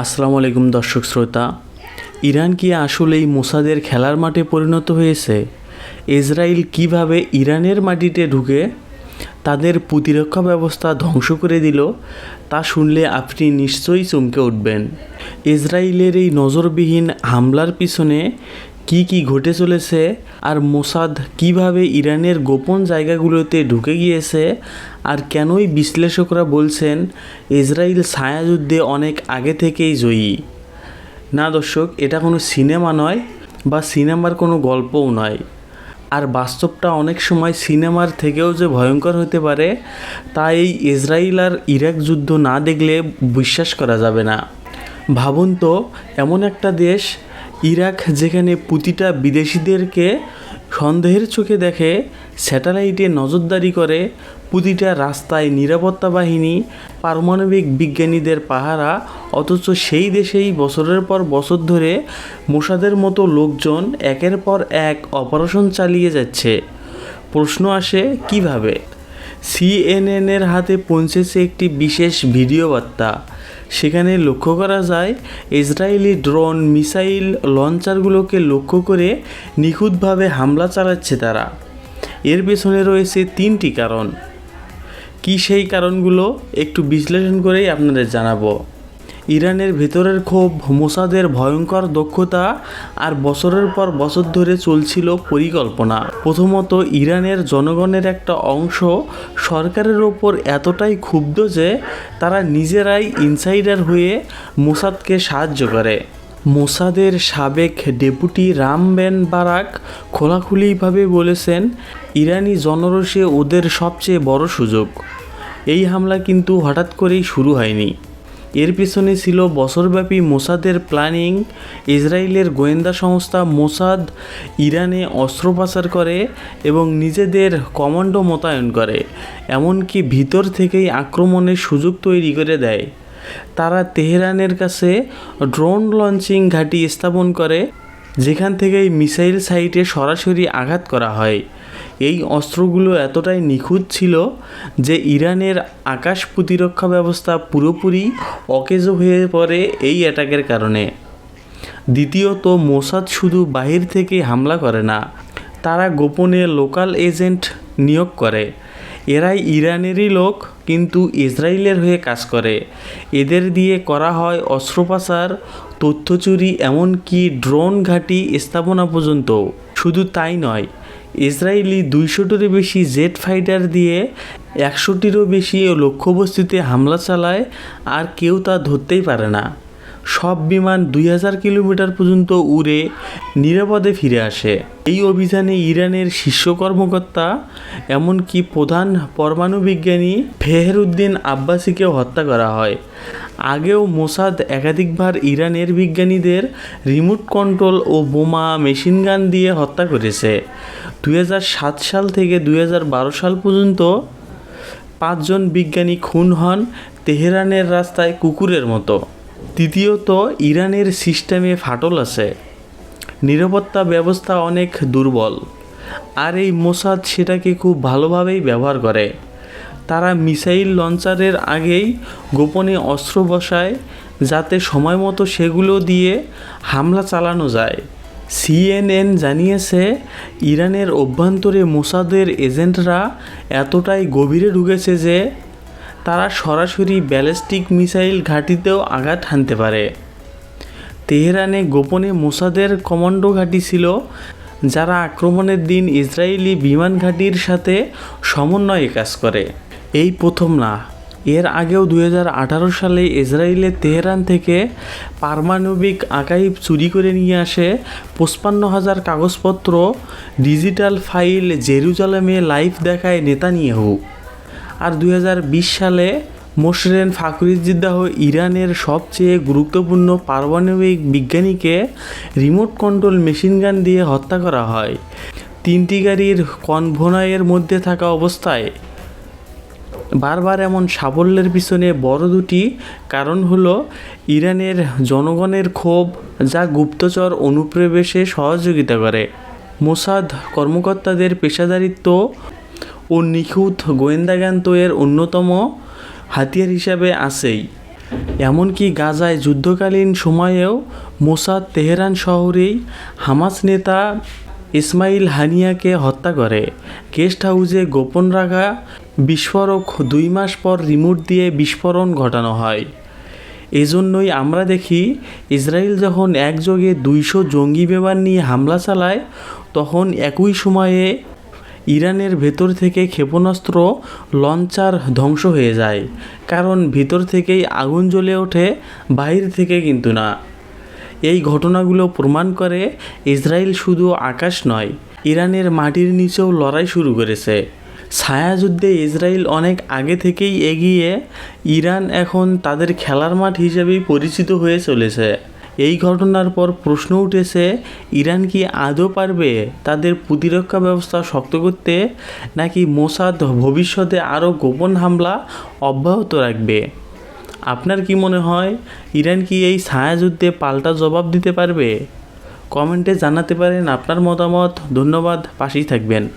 আসসালামু আলাইকুম দর্শক শ্রোতা। ইরান কি আসলে এই মোসাদের খেলার মাঠে পরিণত হয়েছে? ইসরায়েল কীভাবে ইরানের মাটিতে ঢুকে তাদের প্রতিরক্ষা ব্যবস্থা ধ্বংস করে দিল, তা শুনলে আপনি নিশ্চয়ই চমকে উঠবেন। ইসরায়েলের এই নজরবিহীন হামলার পিছনে কি কি ঘটে চলেছে আর মোসাদ কীভাবে ইরানের গোপন জায়গাগুলোতে ঢুকে গিয়েছে আর কেনই বিশ্লেষকরা বলছেন ইসরায়েল ছায়াযুদ্ধে অনেক আগে থেকেই জয়ী। না দর্শক, এটা কোনো সিনেমা নয় বা সিনেমার কোনো গল্পও নয়। আর বাস্তবটা অনেক সময় সিনেমার থেকেও যে ভয়ঙ্কর হতে পারে, তা এই ইসরায়েল আর ইরাক যুদ্ধ না দেখলে বিশ্বাস করা যাবে না। ভাবুন তো, এমন একটা দেশ ইরাক, যেখানে প্রতিটা বিদেশিদেরকে সন্দেহের চোখে দেখে, স্যাটেলাইটে নজরদারি করে, প্রতিটা রাস্তায় নিরাপত্তা বাহিনী, পারমাণবিক বিজ্ঞানীদের পাহারা, অথচ সেই দেশেই বছরের পর বছর ধরে মোসাদের মতো লোকজন একের পর এক অপারেশন চালিয়ে যাচ্ছে। প্রশ্ন আসে, কীভাবে? সিএনএনের হাতে পৌঁছেছে একটি বিশেষ ভিডিও বার্তা। সেখানে লক্ষ্য করা যায়, ইসরায়েলি ড্রোন মিসাইল লঞ্চারগুলোকে লক্ষ্য করে নিখুঁতভাবে হামলা চালাচ্ছে তারা। এর পেছনে রয়েছে তিনটি কারণ। কি সেই কারণগুলো একটু বিশ্লেষণ করেই আপনাদের জানাব। ইরানের ভেতরের ক্ষোভ, মোসাদের ভয়ঙ্কর দক্ষতা আর বছরের পর বছর ধরে চলছিল পরিকল্পনা। প্রথমত ইরানের জনগণের একটা অংশ সরকারের ওপর এতটাই ক্ষুব্ধ যে তারা নিজেরাই ইনসাইডার হয়ে মোসাদকে সাহায্য করে। মোসাদের সাবেক ডেপুটি রাম বেন বারাক খোলাখুলিভাবে বলেছেন, ইরানি জনরসে ওদের সবচেয়ে বড় সুযোগ। এই হামলা কিন্তু হঠাৎ করেই শুরু হয়নি। এর পেছনে ছিল বছরব্যাপী মোসাদের প্ল্যানিং। ইসরায়েলের গোয়েন্দা সংস্থা মোসাদ ইরানে অস্ত্র পাচার করে এবং নিজেদের কমান্ডো মোতায়েন করে, এমনকি ভিতর থেকেই আক্রমণের সুযোগ তৈরি করে দেয়। তারা তেহরানের কাছে ড্রোন লঞ্চিং ঘাঁটি স্থাপন করে, যেখান থেকেই মিসাইল সাইটে সরাসরি আঘাত করা হয়। এই অস্ত্রগুলো এতটাই নিখুঁত ছিল যে ইরানের আকাশ প্রতিরক্ষা ব্যবস্থা পুরোপুরি অকেজ হয়ে পড়ে এই অ্যাটাকের কারণে। দ্বিতীয়ত, মোসাদ শুধু বাহির থেকে হামলা করে না, তারা গোপনে লোকাল এজেন্ট নিয়োগ করে। এরাই ইরানেরই লোক, কিন্তু ইসরায়েলের হয়ে কাজ করে। এদের দিয়ে করা হয় অস্ত্র পাচার তথ্য চুরি এমনকি ড্রোন ঘাঁটি স্থাপনা পর্যন্ত। শুধু তাই নয় ইসরায়েলি দুইশোটিরও বেশি জেট ফাইটার দিয়ে একশোটিরও বেশি লক্ষ্যবস্তুতে হামলা চালায় আর কেউ তা ধরতেই পারে না। সব বিমান দুই হাজার কিলোমিটার পর্যন্ত উড়ে নিরাপদে ফিরে আসে। এই অভিযানে ইরানের শীর্ষ কর্মকর্তা, এমনকি প্রধান পরমাণু বিজ্ঞানী ফেহরুদ্দিন আব্বাসিকেও হত্যা করা হয়। আগেও মোসাদ একাধিকবার ইরানের বিজ্ঞানীদের রিমোট কন্ট্রোল ও বোমা মেশিনগান দিয়ে হত্যা করেছে। দু হাজার সাত সাল থেকে দু হাজার বারো সাল পর্যন্ত পাঁচজন বিজ্ঞানী খুন হন তেহরানের রাস্তায় কুকুরের মতো। তৃতীয়ত, ইরানের সিস্টেমে ফাটল আছে। নিরাপত্তা ব্যবস্থা অনেক দুর্বল। আর এই মোসাদ সেটাকে খুব ভালোভাবেই ব্যবহার করে। তারা মিসাইল লঞ্চারের আগেই গোপনে অস্ত্র বসায়, যাতে সময় মতো সেগুলো দিয়ে হামলা চালানো যায়। সিএনএন জানিয়েছে, ইরানের অভ্যন্তরে মোসাদের এজেন্টরা এতটাই গভীরে ঢুকেছে যে তারা সরাসরি ব্যালিস্টিক মিসাইল ঘাঁটিতেও আঘাত হানতে পারে। তেহরানে গোপনে মোসাদের কমান্ডো ঘাঁটি ছিল, যারা আক্রমণের দিন ইসরায়েলি বিমান ঘাঁটির সাথে সমন্বয়ে কাজ করে। এই প্রথম না, এর আগেও দু হাজার আঠারো সালে ইসরায়েলের তেহরান থেকে পারমাণবিক আকাইভ চুরি করে নিয়ে আসে পঁচপান্ন হাজার কাগজপত্র, ডিজিটাল ফাইল জেরুজালেমে লাইভ দেখায় নেতানিয়াহু। আর দু হাজার বিশ সালে মোশরেন ফাকরিজিদ্দাহ ইরানের সবচেয়ে গুরুত্বপূর্ণ পারমাণবিক বিজ্ঞানীকে রিমোট কন্ট্রোল মেশিনগান দিয়ে হত্যা করা হয়। তিনটি গাড়ির কনভোনাইয়ের মধ্যে থাকা অবস্থায় বারবার এমন সাফল্যের পিছনে বড় দুটি কারণ হলো ইরানের জনগণের ক্ষোভ, যা গুপ্তচর অনুপ্রবেশে সহযোগিতা করে। মোসাদ কর্মকর্তাদের পেশাদারিত্ব ও নিখুঁত গোয়েন্দাজ্ঞান তো এর অন্যতম হাতিয়ার হিসাবে আছেই। এমনকি গাজায় যুদ্ধকালীন সময়েও মোসাদ তেহরান শহরেই হামাস নেতা ইসমাইল হানিয়াকে হত্যা করে। গেস্ট হাউসে গোপন রাখা বিস্ফোরক দুই মাস পর রিমোট দিয়ে বিস্ফোরণ ঘটানো হয়। এজন্যই আমরা দেখি ইসরায়েল যখন একযোগে দুইশো জঙ্গি বিমান নিয়ে হামলা চালায়, তখন একই সময়ে ইরানের ভেতর থেকে ক্ষেপণাস্ত্র লঞ্চার ধ্বংস হয়ে যায়, কারণ ভিতর থেকেই আগুন জ্বলে ওঠে বাইরে থেকে কিন্তু না। এই ঘটনাগুলো প্রমাণ করে ইসরায়েল শুধু আকাশ নয়, ইরানের মাটির নিচেও লড়াই শুরু করেছে। ছায়াযুদ্ধে ইসরায়েল অনেক আগে থেকেই এগিয়ে, ইরান এখন তাদের খেলার মাঠ হিসেবেই পরিচিত হয়ে চলেছে। এই ঘটনার পর প্রশ্ন উঠেছে, ইরান কি আদৌ পারবে তাদের প্রতিরক্ষা ব্যবস্থা শক্ত করতে, নাকি মোসাদ ভবিষ্যতে আরও গোপন হামলা অব্যাহত রাখবে? আপনার কি মনে হয়, ইরান কি এই ছায়াযুদ্ধে পাল্টা জবাব দিতে পারবে? কমেন্টে জানাতে পারেন আপনার মতামত। ধন্যবাদ, পাশেই থাকবেন।